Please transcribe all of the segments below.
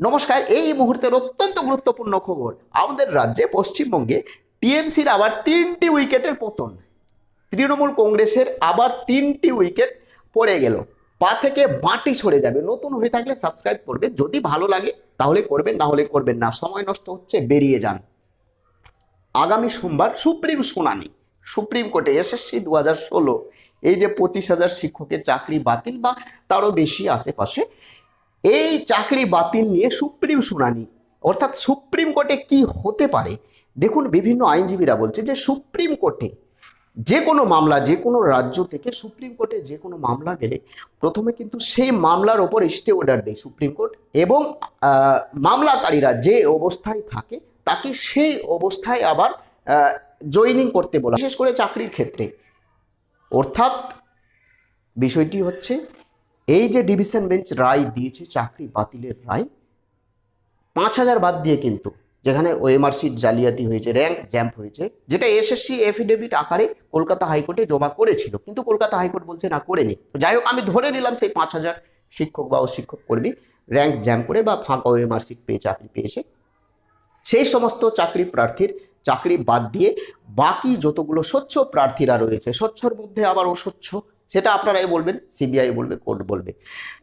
নমস্কার, এই মুহূর্তের অত্যন্ত গুরুত্বপূর্ণ খবর। আমাদের রাজ্যে পশ্চিমবঙ্গে টিএমসির আবার তিনটি উইকেটের পতন। তৃণমূল কংগ্রেসের আবার তিনটি উইকেট পড়ে গেল। পা থেকে মাটি সরে যাবে। নতুন হয়ে থাকলে সাবস্ক্রাইব করবে। যদি ভালো লাগে, তাহলে করবেন, না হলে করবেন না। সময় নষ্ট হচ্ছে, বেরিয়ে যান। আগামী সোমবার সুপ্রিম শুনানি। সুপ্রিম কোর্টে এসএসসি দু হাজার ষোলো। এই যে পঁচিশ হাজার শিক্ষকের চাকরি বাতিল বা তারও বেশি আশেপাশে এই চাকরি বাতিল নিয়ে সুপ্রিম শুনানি। অর্থাৎ সুপ্রিম কোর্টে কি হতে পারে? দেখুন, বিভিন্ন আইনজীবীরা বলছে যে সুপ্রিম কোর্টে যে কোনো মামলা, যে কোনো রাজ্য থেকে সুপ্রিম কোর্টে যে কোনো মামলা গেলে প্রথমে কিন্তু সেই মামলার ওপর স্টে অর্ডার দেয় সুপ্রিম কোর্ট এবং মামলাকারীরা যে অবস্থায় থাকে তাকে সেই অবস্থায় আবার জয়েনিং করতে বলা বিশেষ করে চাকরির ক্ষেত্রে। অর্থাৎ বিষয়টি হচ্ছে এই যে ডিভিশন বেঞ্চ রায় দিয়েছে, চাকরি বাতিলের রায়, পাঁচ হাজার বাদ দিয়ে কিন্তু যেখানে ওএমআর সিট জালিয়াতি হয়েছে র্যাঙ্ক জ্যাম্প হয়েছে, যেটা এসএসসি এফিডেভিট আকারে কলকাতা হাইকোর্টে জমা করেছিল, কিন্তু কলকাতা হাইকোর্ট বলছে না, করেনি। যাই হোক, আমি ধরে নিলাম সেই পাঁচ হাজার শিক্ষক বা শিক্ষক কর্মী র্যাঙ্ক জ্যাম করে বা ফাঁকা ওএমআর সিট পেয়ে চাকরি পেয়েছে। সেই সমস্ত চাকরি প্রার্থীর চাকরি বাদ দিয়ে বাকি যতগুলো স্বচ্ছ প্রার্থীরা রয়েছে, স্বচ্ছর মধ্যে আবার অস্বচ্ছ সেটা আপনারাই বলবেন, সিবিআই বলবে, কোর্ট বলবে।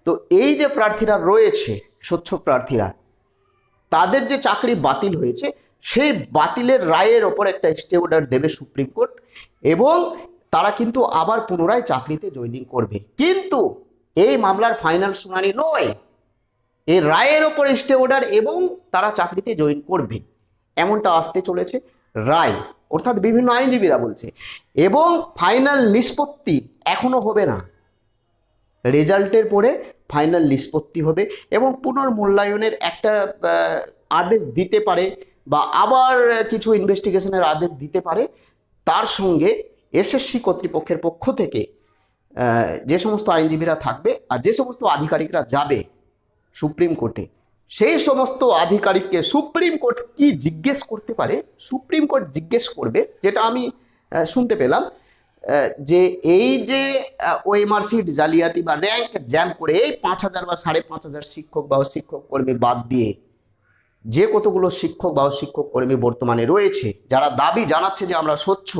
তো এই যে প্রার্থীরা রয়েছে, স্বচ্ছ প্রার্থীরা, তাদের যে চাকরি বাতিল হয়েছে, সেই বাতিলের রায়ের ওপর একটা স্টে অর্ডার দেবে সুপ্রিম কোর্ট এবং তারা কিন্তু আবার পুনরায় চাকরিতে জয়েনিং করবে। কিন্তু এই মামলার ফাইনাল শুনানি নয়। এই রায়ের ওপর স্টে অর্ডার এবং তারা চাকরিতে জয়েন করবে। এমনটা আসতে চলেছে। রায় অর্থাৎ বিভিন্ন আইনজীবীরা বলছে, এবং ফাইনাল নিষ্পত্তি এখনও হবে না। রেজাল্টের পরে ফাইনাল নিষ্পত্তি হবে এবং পুনর্মূল্যায়নের একটা আদেশ দিতে পারে বা আবার কিছু ইনভেস্টিগেশনের আদেশ দিতে পারে। তার সঙ্গে এসএসসি কর্তৃপক্ষের পক্ষ থেকে যে সমস্ত আইনজীবীরা থাকবে আর যে সমস্ত আধিকারিকরা যাবে সুপ্রিম কোর্টে সেই সমস্ত আধিকারিককে সুপ্রিম কোর্ট কি জিজ্ঞেস করতে পারে? সুপ্রিম কোর্ট জিজ্ঞেস করবে, যেটা আমি শুনতে পেলাম যে এই যে ওএমআর সিট জালিয়াতি বা র্যাঙ্ক জ্যাম করে এই পাঁচ হাজার বা সাড়ে পাঁচ হাজার শিক্ষক বা শিক্ষক কর্মী বাদ দিয়ে যে কতগুলো শিক্ষক বা শিক্ষক কর্মী বর্তমানে রয়েছে, যারা দাবি জানাচ্ছে যে আমরা স্বচ্ছ,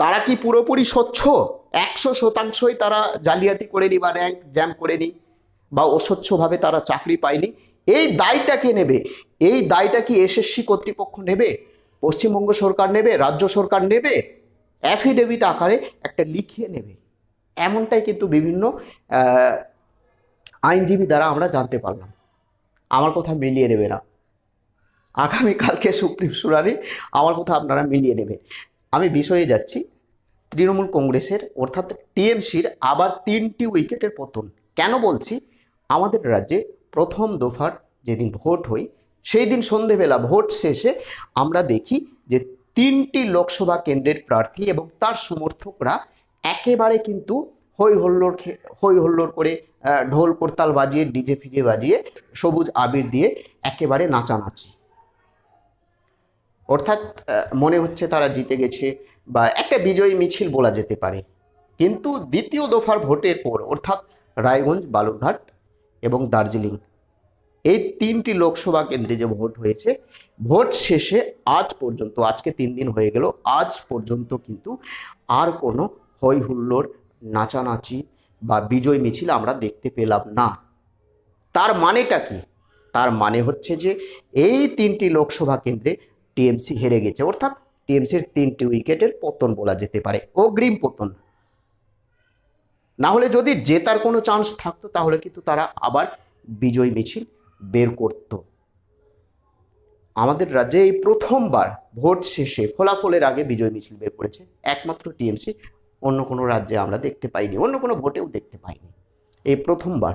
তারা কি পুরোপুরি স্বচ্ছ? একশো শতাংশই তারা জালিয়াতি করেনি বা র্যাঙ্ক জ্যাম করেনি। বা অস্বচ্ছভাবে তারা চাকরি পায়নি, এই দায়টা কে নেবে? এই দায়টা কি এসএসসি কর্তৃপক্ষ নেবে? পশ্চিমবঙ্গ সরকার নেবে? রাজ্য সরকার নেবে? অ্যাফিডেভিট আকারে একটা লিখিয়ে নেবে। এমনটাই কিন্তু বিভিন্ন আইনজীবী দ্বারা আমরা জানতে পারলাম। আমার কথা মিলিয়ে নেবে না। আগামীকালকে সুপ্রিম শুনানি, আমার কথা আপনারা মিলিয়ে নেবেন আমি বিষয়ে যাচ্ছি। তৃণমূল কংগ্রেসের, অর্থাৎ টিএমসির আবার তিনটি উইকেটের পতন। কেন বলছি? আমাদের রাজ্যে প্রথম দফার যেদিন ভোট হয় সেই দিন সন্ধেবেলা ভোট শেষে আমরা দেখি যে তিনটি লোকসভা কেন্দ্রের প্রার্থী এবং তার সমর্থকরা একেবারে কিন্তু হই হল্লোর হই হল্লোর করে ঢোল করতাল বাজিয়ে, ডিজে ফিজে বাজিয়ে, সবুজ আবির দিয়ে একেবারে নাচানাচি। অর্থাৎ মনে হচ্ছে তারা জিতে গেছে বা একটা বিজয়ী মিছিল বলা যেতে পারে। কিন্তু দ্বিতীয় দফার ভোটের পর, অর্থাৎ রায়গঞ্জ, বালুরঘাট এবং দার্জিলিং। এই তিনটি লোকসভা কেন্দ্রে যে ভোট হয়েছে, ভোট শেষে আজ পর্যন্ত, আজকে তিন দিন হয়ে গেল, আজ পর্যন্ত কিন্তু আর কোনো হই হুল্লোড় নাচানাচি বা বিজয় মিছিল আমরা দেখতে পেলাম না। তার মানেটা কি? তার মানে হচ্ছে যে, এই তিনটি লোকসভা কেন্দ্রে টিএমসি হেরে গেছে, অর্থাৎ টিএমসির তিনটি উইকেটের পতন বলা যেতে পারে, অগ্রিম পতন। না হলে যদি জেতার কোনো চান্স থাকতো, তাহলে কিন্তু তারা আবার বিজয় মিছিল বের করত। আমাদের রাজ্যে এই প্রথমবার ভোট শেষে ফলাফলের আগে বিজয় মিছিল বের করেছে একমাত্র টিএমসি। অন্য কোনো রাজ্যে আমরা দেখতে পাইনি, অন্য কোনো ভোটেও দেখতে পাইনি। এই প্রথমবার।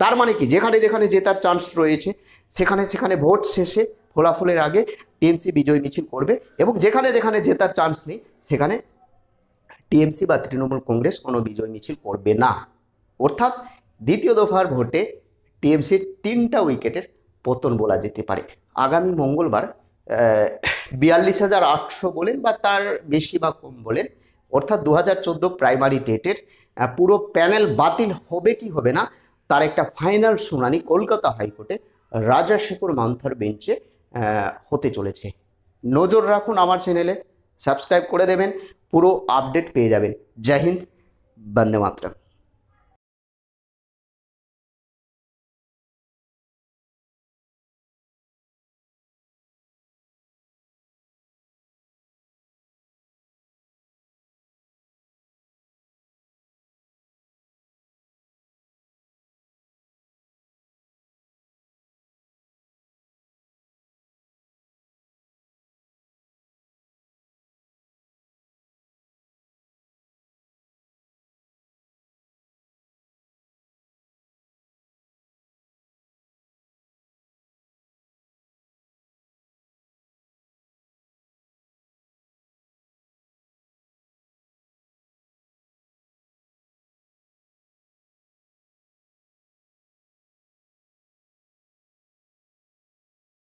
তার মানে কি? যেখানে যেখানে জেতার চান্স রয়েছে, সেখানে সেখানে ভোট শেষে ফলাফলের আগে টিএমসি বিজয় মিছিল করবে এবং যেখানে যেখানে জেতার চান্স নেই, সেখানে টিএমসি বা তৃণমূল কংগ্রেস কোনো বিজয় মিছিল করবে না। অর্থাৎ দ্বিতীয় দফার ভোটে টিএমসির তিনটা উইকেটের পতন বলা যেতে পারে। আগামী মঙ্গলবার বিয়াল্লিশ হাজার আটশো বলেন বা তার বেশি বা কম বলেন, অর্থাৎ দু হাজার চোদ্দ প্রাইমারি ডেটের পুরো প্যানেল বাতিল হবে কি হবে না, তার একটা ফাইনাল শুনানি কলকাতা হাইকোর্টে রাজা শেখর মান্থার বেঞ্চে হতে চলেছে। নজর রাখুন আমার চ্যানেলে, সাবস্ক্রাইব করে দেবেন। পুরো আপডেট পেয়ে যাবেন। জয় হিন্দ বন্দে মাতরম।